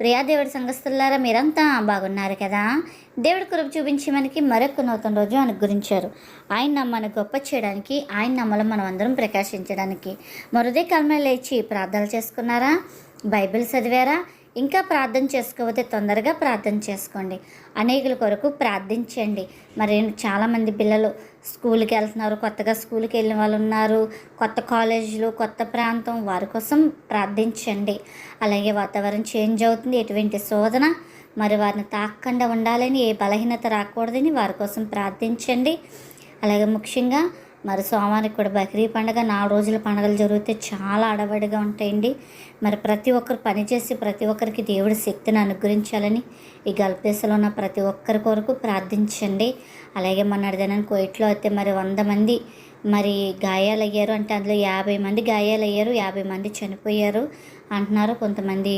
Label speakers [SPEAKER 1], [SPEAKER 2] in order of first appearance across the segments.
[SPEAKER 1] ప్రియా దేవుడి సంఘస్థులారా మీరంతా బాగున్నారు కదా? దేవుడి కృప చూపించి మనకి మరొక నూతన రోజు అనుగ్రహించారు. ఆయన మన గొప్ప చేయడానికి ఆయన నమ్మలు మనం అందరం ప్రకాశించడానికి. మరుదే కాలమే లేచి ప్రార్థనలు చేసుకున్నారా? బైబిల్ చదివారా? ఇంకా ప్రార్థన చేసుకోకపోతే తొందరగా ప్రార్థన చేసుకోండి. అనేకుల కొరకు ప్రార్థించండి. మరి చాలామంది పిల్లలు స్కూల్కి వెళ్తున్నారు కొత్తగా స్కూల్కి వెళ్ళిన వాళ్ళు ఉన్నారు కొత్త కాలేజీలు కొత్త ప్రాంతం వారి కోసం ప్రార్థించండి. అలాగే వాతావరణం చేంజ్ అవుతుంది ఎటువంటి శోధన మరి వారిని తాకకుండా ఉండాలని ఏ బలహీనత రాకూడదని వారి కోసం ప్రార్థించండి. అలాగే ముఖ్యంగా మరి సోమవారికి కూడా బక్రీ పండుగ నాలుగు రోజుల పండుగలు జరిగితే చాలా అడబడిగా ఉంటాయండి. మరి ప్రతి ఒక్కరు పనిచేసి ప్రతి ఒక్కరికి దేవుడి శక్తిని అనుగ్రహించాలని ఈ గల్పేసలో ఉన్న ప్రతి ఒక్కరి కొరకు ప్రార్థించండి. అలాగే మొన్నటి దినాన్ని కోయిట్లో అయితే మరి వంద మంది మరి గాయాలయ్యారు. అంటే అందులో యాభై మంది గాయాలయ్యారు యాభై మంది చనిపోయారు అంటున్నారు. కొంతమంది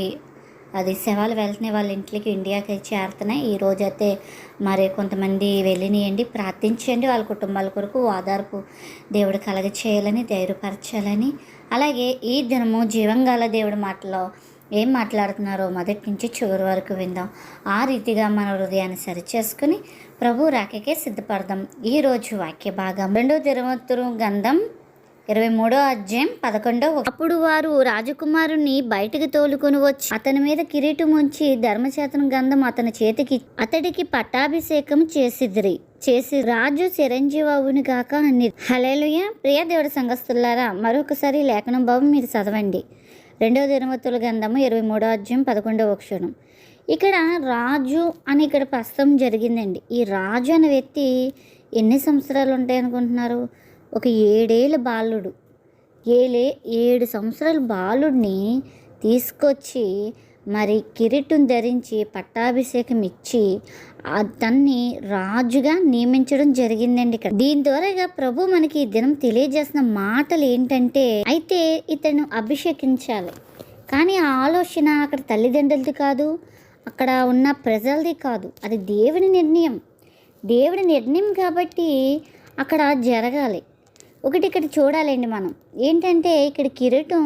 [SPEAKER 1] అది శవాలు వెళ్తున్నాయి వాళ్ళ ఇంట్లోకి ఇండియాకి చేరుతున్నాయి ఈ రోజైతే మరి కొంతమంది వెళ్ళినాయండి. ప్రార్థించండి వాళ్ళ కుటుంబాల కొరకు ఆధారపు దేవుడు కలగ చేయాలని ధైర్యపరచాలని. అలాగే ఈ దినము జీవంగాల దేవుడి మాటలో ఏం మాట్లాడుతున్నారో మొదటి నుంచి చివరి వరకు విందాం. ఆ రీతిగా మన హృదయాన్ని సరిచేసుకుని ప్రభు రాకకే సిద్ధపడదాం. ఈరోజు వాక్య భాగం. రెండో తిరుమతురు గంధం ఇరవై మూడో అధ్యాయం పదకొండో అప్పుడు వారు రాజకుమారుని బయటికి తోలుకొని వచ్చి అతని మీద కిరీటం ఉంచి ధర్మచేతన గంధం అతని చేతికి అతడికి పట్టాభిషేకం చేసిద్రి. చేసి రాజు చిరంజీవావుని కాక అన్ని హలేలుయ ప్రియ దేవుడి సంఘస్థులారా మరొకసారి లేఖనం భావం మీరు చదవండి. రెండవ దినమతుల గంధము ఇరవై మూడో అధ్యాయం పదకొండవ క్షణం. ఇక్కడ రాజు అని ఇక్కడ ప్రస్తుతం జరిగిందండి. ఈ రాజు అనే వ్యక్తి ఎన్ని సంవత్సరాలు ఉంటాయి అనుకుంటున్నారు ఒక ఏడేళ్ళ బాలుడు. ఏలే ఏడు సంవత్సరాల బాలుడిని తీసుకొచ్చి మరి కిరీటం ధరించి పట్టాభిషేకం ఇచ్చి అతన్ని రాజుగా నియమించడం జరిగిందండి ఇక్కడ. దీని ద్వారాగా ప్రభు మనకి ఈ దినం తెలియజేసిన మాటలు ఏంటంటే అయితే ఇతను అభిషేకించాలి. కానీ ఆ ఆలోచన అక్కడ తల్లిదండ్రులది కాదు అక్కడ ఉన్న ప్రజలది కాదు. అది దేవుని నిర్ణయం. దేవుడి నిర్ణయం కాబట్టి అక్కడ జరగాలి. ఒకటి ఇక్కడ చూడాలండి మనం. ఏంటంటే ఇక్కడ కిరీటం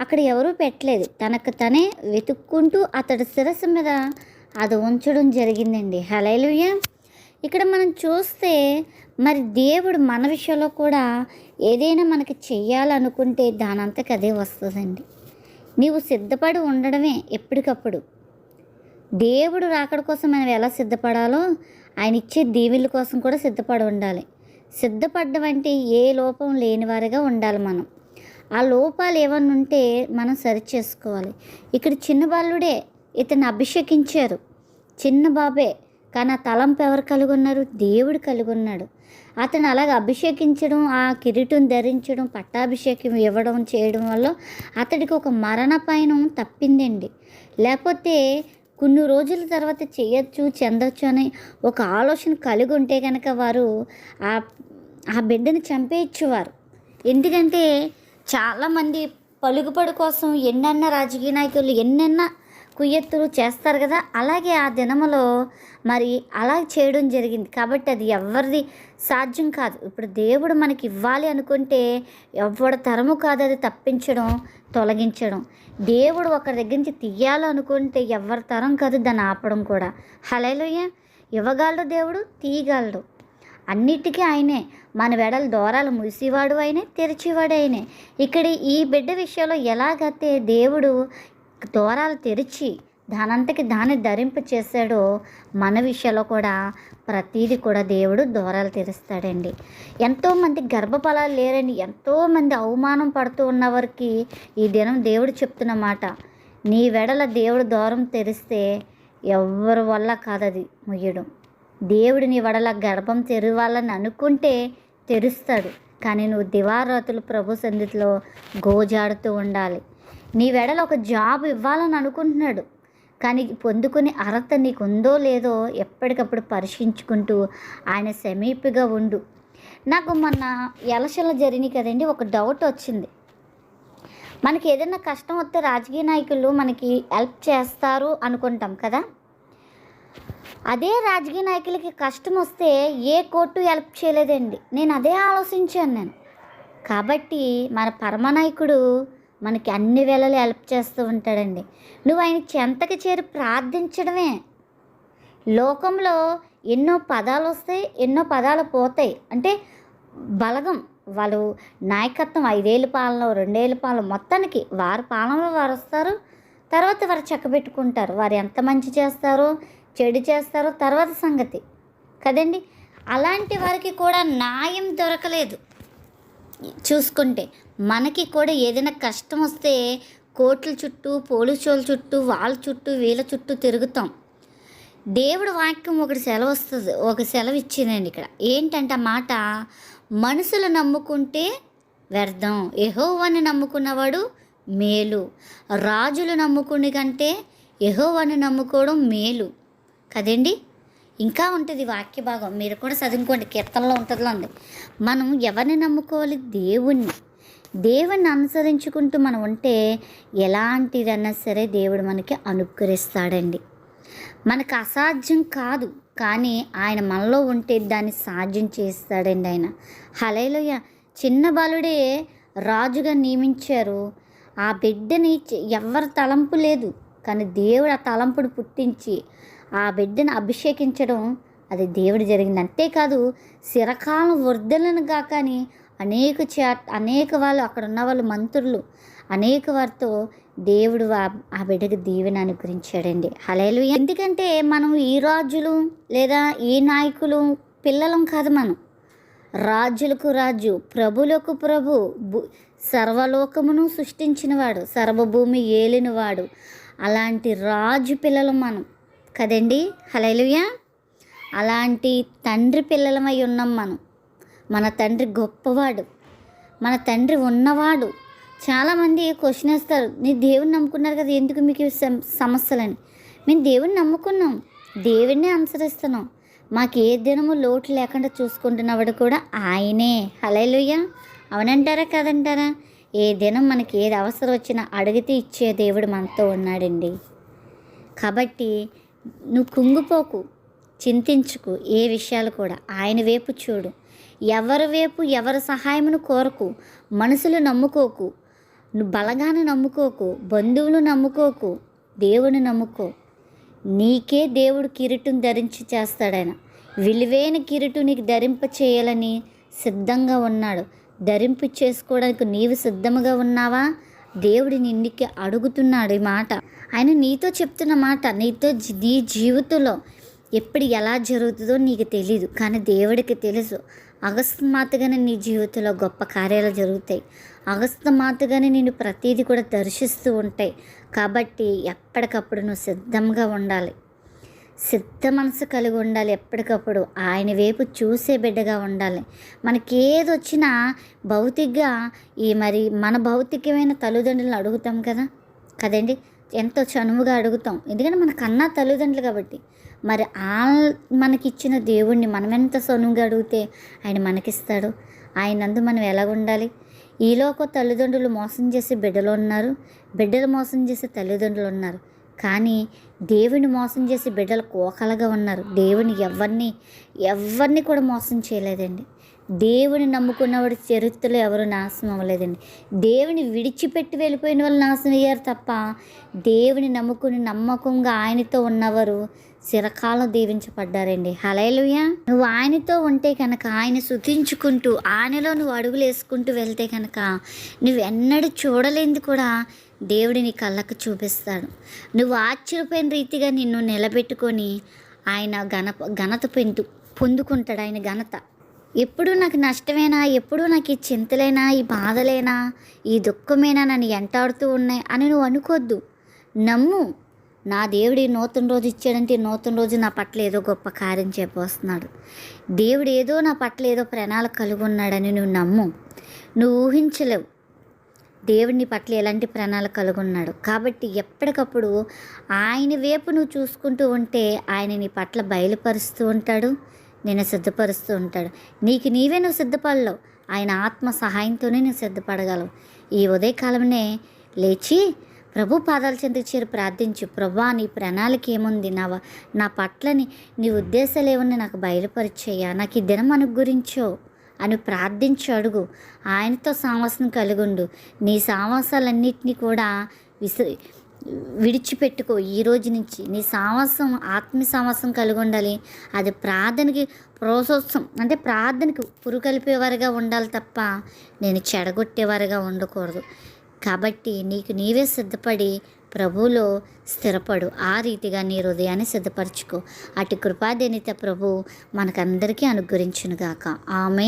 [SPEAKER 1] అక్కడ ఎవరూ పెట్టలేదు. తనకు తనే వెతుక్కుంటూ అతడి శిరస్సు మీద అది ఉంచడం జరిగిందండి. హలైలుయ ఇక్కడ మనం చూస్తే మరి దేవుడు మన విషయంలో కూడా ఏదైనా మనకి చెయ్యాలనుకుంటే దానంతకు అదే వస్తుందండి. నీవు సిద్ధపడి ఉండడమే ఎప్పటికప్పుడు. దేవుడు రాకడ కోసం మనం ఎలా సిద్ధపడాలో ఆయన ఇచ్చే దీవెల కోసం కూడా సిద్ధపడి ఉండాలి. సిద్ధపడ్డం అంటే ఏ లోపం లేనివారిగా ఉండాలి మనం. ఆ లోపాలు ఏమన్నా ఉంటే మనం సరి చేసుకోవాలి ఇక్కడ చిన్న బాలుడే ఇతను అభిషేకించారు. చిన్న బాబే కానీ ఆ తలంపు ఎవరు కలిగి ఉన్నారు దేవుడు కలిగి ఉన్నాడు అతను అలాగ అభిషేకించడం ఆ కిరీటం ధరించడం పట్టాభిషేకం ఇవ్వడం చేయడం వల్ల అతడికి ఒక మరణ పయనం తప్పిందండి. లేకపోతే కొన్ని రోజుల తర్వాత చేయొచ్చు చెందొచ్చు అని ఒక ఆలోచన కలిగి ఉంటే కనుక వారు ఆ ఆ బిడ్డని చంపేయచ్చువారు. ఎందుకంటే చాలామంది పలుకుబడి కోసం ఎన్నెన్న రాజకీయ నాయకులు ఎన్నెన్న కుయ్యెత్తులు చేస్తారు కదా అలాగే ఆ దినములో మరి అలా చేయడం జరిగింది. కాబట్టి అది ఎవరిది సాధ్యం కాదు. ఇప్పుడు దేవుడు మనకి ఇవ్వాలి అనుకుంటే ఎవడ తరము కాదు అది తప్పించడం తొలగించడం. దేవుడు ఒకరి దగ్గర నుంచి తీయాలనుకుంటే ఎవరి తరం కాదు దాన్ని ఆపడం కూడా. హలేలోయ ఇవ్వగలడు దేవుడు తీయగలడు. అన్నిటికీ ఆయనే. మన వెడల దూరాలు మూసేవాడు ఆయనే తెరిచేవాడు ఆయనే. ఇక్కడ ఈ బిడ్డ విషయంలో ఎలాగైతే దేవుడు ద్వారాలు తెరిచి దానంతకి దాన్ని ధరింపు చేశాడో మన విషయంలో కూడా ప్రతీది కూడా దేవుడు దూరాలు తెరుస్తాడండి. ఎంతోమంది గర్భఫలాలు లేరని ఎంతోమంది అవమానం పడుతూ ఉన్న వారికి ఈ దినం దేవుడు చెప్తున్న మాట నీ వెడల దేవుడు దూరం తెరిస్తే ఎవరి వల్ల కాదది ముయ్యడం. దేవుడు నీ వడల గర్భం తెరవాలని అనుకుంటే తెరుస్తాడు. కానీ నువ్వు దివారాతులు ప్రభు సన్నిధిలో గోజాడుతూ ఉండాలి. నీ వెడల ఒక జాబ్ ఇవ్వాలని అనుకుంటున్నాడు. కానీ పొందుకునే అర్హత నీకు ఉందో లేదో ఎప్పటికప్పుడు పరీక్షించుకుంటూ ఆయన సమీపగా ఉండు. నాకు మొన్న ఎలక్షన్లు జరిగినాయి కదండి ఒక డౌట్ వచ్చింది. మనకి ఏదైనా కష్టం వస్తే రాజకీయ నాయకులు మనకి హెల్ప్ చేస్తారు అనుకుంటాం కదా. అదే రాజకీయ నాయకులకి కష్టం వస్తే ఏ కోర్టు హెల్ప్ చేయలేదండి. నేను అదే ఆలోచించాను నేను. కాబట్టి మన పరమనాయకుడు మనకి అన్ని వేళలు హెల్ప్ చేస్తూ ఉంటాడండి. నువ్వు ఆయన చెంతకి చేరి ప్రార్థించడమే. లోకంలో ఎన్నో పదాలు వస్తాయి ఎన్నో పదాలు పోతాయి. అంటే బలగం వాళ్ళు నాయకత్వం ఐదేళ్ళ పాలన రెండేళ్ళ పాలన మొత్తానికి వారి పాలనలో వారు వస్తారు. తర్వాత వారు చక్కబెట్టుకుంటారు. వారు ఎంత మంచి చేస్తారో చెడు చేస్తారో తర్వాత సంగతి. కదండి? అలాంటి వారికి కూడా న్యాయం దొరకలేదు. చూసుకుంటే మనకి కూడా ఏదైనా కష్టం వస్తే కోట్ల చుట్టూ పోలీసుల చుట్టూ వాళ్ళ చుట్టూ వీళ్ళ చుట్టూ తిరుగుతాం. దేవుడు వాక్యం ఒకటి సెలవు వస్తుంది ఒక సెలవు ఇచ్చిందండి ఇక్కడ. ఏంటంటే ఆ మాట మనుషులు నమ్ముకుంటే వ్యర్థం యెహోవాని నమ్ముకున్నవాడు మేలు రాజులు నమ్ముకుని కంటే యెహోవాని నమ్ముకోవడం మేలు. కదండి? ఇంకా ఉంటుంది వాక్య భాగం మీరు కూడా చదువుకోండి కీర్తనలో ఉంటుందిలో ఉంది మనం ఎవరిని నమ్ముకోవాలి? దేవుణ్ణి. దేవుణ్ణి అనుసరించుకుంటూ మనం ఉంటే ఎలాంటిదన్నా సరే దేవుడు మనకి అనుగ్రహిస్తాడండి. మనకు అసాధ్యం కాదు కానీ ఆయన మనలో ఉంటే దాన్ని సాధ్యం చేస్తాడండి ఆయన. హలేలుయ చిన్న బాలుడే రాజుగా నియమించారు. ఆ బిడ్డని ఎవరి తలంపు లేదు కానీ దేవుడు ఆ తలంపుడు పుట్టించి ఆ బిడ్డను అభిషేకించడం అది దేవుడు జరిగింది. అంతేకాదు శిరకాలం వర్ధలను కాకని అనేక చే అనేక వాళ్ళు అక్కడ ఉన్న వాళ్ళు మంత్రులు. అనేక వారితో దేవుడు ఆ- ఆ బిడ్డకి దీవెన అనుగ్రహించాడండి. హలేలు ఎందుకంటే మనం ఈ రాజులు లేదా ఈ నాయకులు పిల్లలం కాదు మనం. రాజులకు రాజు ప్రభులకు ప్రభు సర్వలోకమును సృష్టించినవాడు సర్వభూమి ఏలినవాడు. అలాంటి రాజు పిల్లలు మనం కదండి. హలేలుయా అలాంటి తండ్రి పిల్లలమై ఉన్నాం మనం. మన తండ్రి గొప్పవాడు మన తండ్రి ఉన్నవాడు. చాలామంది క్వశ్చన్ వేస్తారు నీ దేవుని నమ్ముకున్నారు కదా ఎందుకు మీకు సమస్యలని? మేము దేవుని నమ్ముకున్నాం దేవుడినే అనుసరిస్తున్నాం. మాకు ఏ దినము లోటు లేకుండా చూసుకుంటున్నవాడు కూడా ఆయనే. హలేలుయ్య అవునంటారా కదంటారా? ఏ దినం మనకి ఏది అవసరం వచ్చినా అడిగితే ఇచ్చే దేవుడు మనతో ఉన్నాడండి. కాబట్టి నువ్వు కుంగిపోకు చింతించుకు ఏ విషయాలు కూడా. ఆయన వైపు చూడు. ఎవరి వైపు ఎవరి సహాయమును కోరకు మనుషులు నమ్ముకోకు బలగాను నమ్ముకోకు బంధువులు నమ్ముకోకు దేవుని నమ్ముకో. నీకే దేవుడు కిరీటం ధరించి చేస్తాడాయన. విలువైన కిరీటం నీకు ధరింప చేయాలని సిద్ధంగా ఉన్నాడు. ధరింపు చేసుకోవడానికి నీవు సిద్ధముగా ఉన్నావా? దేవుడి నిన్నుకి అడుగుతున్నాడు ఈ మాట. ఆయన నీతో చెప్తున్న మాట నీతో నీ జీవితంలో ఎప్పుడు ఎలా జరుగుతుందో నీకు తెలీదు కానీ దేవుడికి తెలుసు. అకస్మాత్తుగానే నీ జీవితంలో గొప్ప కార్యాలు జరుగుతాయి. అకస్మాత్తుగానే నేను ప్రతిదీ కూడా దర్శిస్తూ ఉంటాయి. కాబట్టి ఎప్పటికప్పుడు నువ్వు సిద్ధంగా ఉండాలి. సిద్ధ మనసు కలిగి ఉండాలి ఎప్పటికప్పుడు. ఆయన వైపు చూసే బిడ్డగా ఉండాలి. మనకి ఏది వచ్చినా భౌతికగా ఈ మరి మన భౌతికమైన తల్లిదండ్రులను అడుగుతాం కదా? కదండి? ఎంతో చనువుగా అడుగుతాం. ఎందుకంటే మన కన్నా తల్లిదండ్రులు కాబట్టి. మరి ఆ మనకిచ్చిన దేవుణ్ణి మనం ఎంత సొనుగా అడిగితే ఆయన మనకిస్తాడు. ఆయనందు మనం ఎలా ఉండాలి ఈలోక తల్లిదండ్రులు మోసం చేసే బిడ్డలు ఉన్నారు. బిడ్డలు మోసం చేసే తల్లిదండ్రులు ఉన్నారు. కానీ దేవుని మోసం చేసే బిడ్డలు కోకలుగా ఉన్నారు. దేవుని ఎవరిని ఎవరిని కూడా మోసం చేయలేదండి. దేవుని నమ్ముకున్నవాడు చరిత్రలో ఎవరు నాశనం అవ్వలేదండి. దేవుని విడిచిపెట్టి వెళ్ళిపోయిన వాళ్ళు నాశనం అయ్యారు తప్ప దేవుని నమ్ముకుని నమ్మకంగా ఆయనతో ఉన్నవారు చిరకాలం దీవించబడ్డారండి. హలైలుయా నువ్వు ఆయనతో ఉంటే కనుక ఆయన శుతించుకుంటూ ఆయనలో నువ్వు అడుగులు వేసుకుంటూ వెళ్తే కనుక నువ్వు ఎన్నడూ చూడలేంది కూడా దేవుడి నీ కళ్ళకు చూపిస్తాడు. నువ్వు ఆశ్చర్యపోయిన రీతిగా నిన్ను నిలబెట్టుకొని ఆయన ఘన ఘనత పొందు పొందుకుంటాడు. ఆయన ఘనత. ఎప్పుడు నాకు నష్టమేనా? ఎప్పుడు నాకు ఈ చింతలేనా? ఈ బాధలేనా? ఈ దుఃఖమేనా? నన్ను ఎంటాడుతూ ఉన్నాయి అని నువ్వు అనుకోద్దు. నమ్ము. నా దేవుడి నూతన రోజు ఇచ్చాడంటే నూతన రోజు నా పట్ల ఏదో గొప్ప కార్యం చెప్పొస్తున్నాడు దేవుడు ఏదో నా పట్ల ఏదో ప్రణాళిక కలిగి ఉన్నాడని నువ్వు నమ్ము. నువ్వు ఊహించలేవు. దేవుడిని పట్ల ఎలాంటి ప్రణాళిక కలిగి ఉన్నాడు. కాబట్టి ఎప్పటికప్పుడు ఆయన వైపు నువ్వు చూసుకుంటూ ఉంటే ఆయన నీ పట్ల బయలుపరుస్తూ ఉంటాడు. నేను సిద్ధపరుస్తూ ఉంటాడు. నీకు నీవే నువ్వు సిద్ధపడలేవు. ఆయన ఆత్మ సహాయంతోనే నువ్వు సిద్ధపడగలవు. ఈ ఉదయకాలంనే లేచి ప్రభు పాదాల చెందుకు చేరి ప్రార్థించు. ప్రభా నీ ప్రణాళిక ఏముంది? నా నా పట్లని నీ ఉద్దేశాలు ఏముంది నాకు బయలుపరిచేయ్యా నాకు ఈ దినం అనుగురించో అని ప్రార్థించు అడుగు. ఆయనతో సావాసం కలిగుండు. నీ సావాసాలన్నింటినీ కూడా విసి విడిచిపెట్టుకో. ఈ రోజు నుంచి నీ సావాసం ఆత్మ సావాసం కలిగి ఉండాలి. అది ప్రార్థనకి ప్రోత్సవం అంటే ప్రార్థనకి పురుగలిపేవారుగా ఉండాలి తప్ప నేను చెడగొట్టేవారుగా ఉండకూడదు. కాబట్టి నీకు నీవే సిద్ధపడి ప్రభువులో స్థిరపడు. ఆ రీతిగా నీ హృదయాన్ని సిద్ధపరచుకో. అటు కృపాదేనిత ప్రభు మనకందరికీ అనుగ్రహించునుగాక. ఆమె